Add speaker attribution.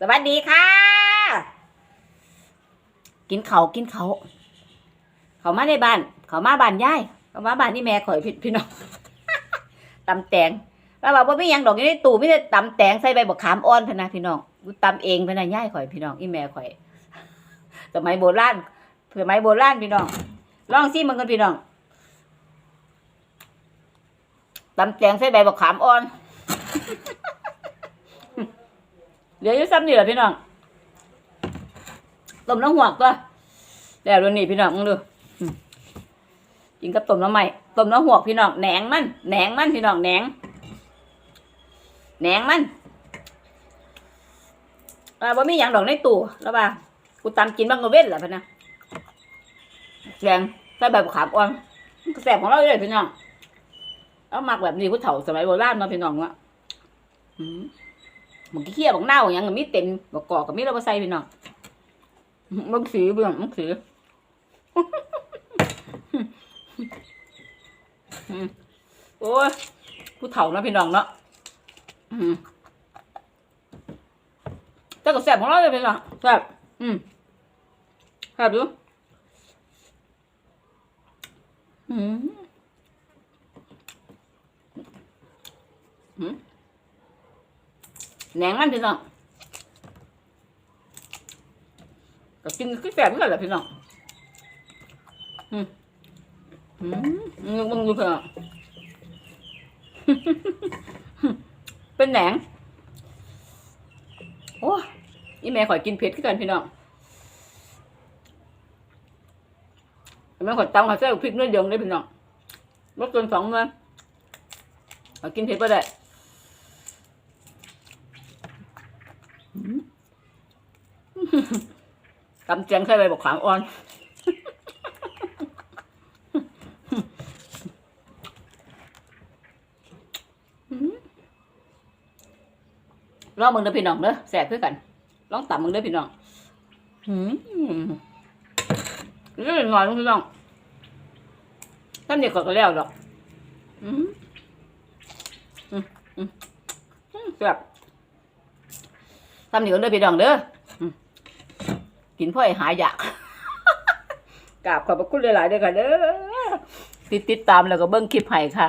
Speaker 1: สวัสดีค่ะ กินเขากินเขาเขามาในบ้าน เขามาบ้านยายเขามาบ้านนี่แม่ข่อยพี่พี่น้องตำแตงแล้วว่าบ่มีหยังดอกอยู่ในตู้มีแต่ตำแตงใส่ใบบักขามอ่อนพนะพี่น้องกูตำเองพนะยายข่อยพี่น้องอีแม่ข่อยสมัยโบราณสมัยโบราณพี่น้องลองซิมันกันพี่น้องตำแตงใส่ใบบักขามอ่อน เหลืออยู่ซ้ำนี่แหละพี่น้องต้มน้ำหวกก็แล้วดูนี่พี่น้องมึงดูกินกับต้มน้ำใหม่ต้มน้ำหวกพี่น้องแหนงมันแหนงมันพี่น้องแหนงแหนงมันอ่าบ่มีหยังดอกในตู้แล้วป่ะกูตามกินบ้างก็เว้นแหละพะนะแกงใส่ใบมะขามอ่อนมันก็แสบของเราเลยพี่น้องเอาหมักแบบนี้ผู้เฒ่าสมัยโบราณมาพี่น้องวะอืม มันเคี้ยบักเน่าอย่างก็มีเต็มบักกอกก็มีเราบ่ใส่พี่น้องมันสีเบื่อมันสีอืมโอ้ยผู้เฒ่าเนาะพี่น้องเนาะแต่ก็แซ่บของเราเลยพี่น้องแซ่บอืมแซ่บดูอืมอืม แหนงมันพี่น้องก็กินคือแสบเหมือนกันแหละพี่น้องอืมอืมมึงดูเถอะเป็นแหนงโอ้ยอีแม่ข่อยกินเผ็ดขึ้นกันพี่น้องแม่ข่อยตำข่อยใส่พริกน้อยเดียวเลยพี่น้องรสเกินสองมื้อข่อยกินเผ็ดไปได้ ตำเจียงใส่ใบบอกขามอ่อน ลองมึงเด้อพี่น้องเด้อแสบคือกัน ลองตำมึงเด้อพี่น้องหืมนี่หน่อยพี่น้องท่านเด็กก็แล้วดอกอืมอืมอืมแซ่บ ทำนี่ก็เด้อพี่น้องเด้ออืมกินพ่อให้หายอยากกราบขอบพระคุณหลายๆเด้อค่ะเด้อติดติดตามแล้วก็เบิ้งคลิปให้ค่ะ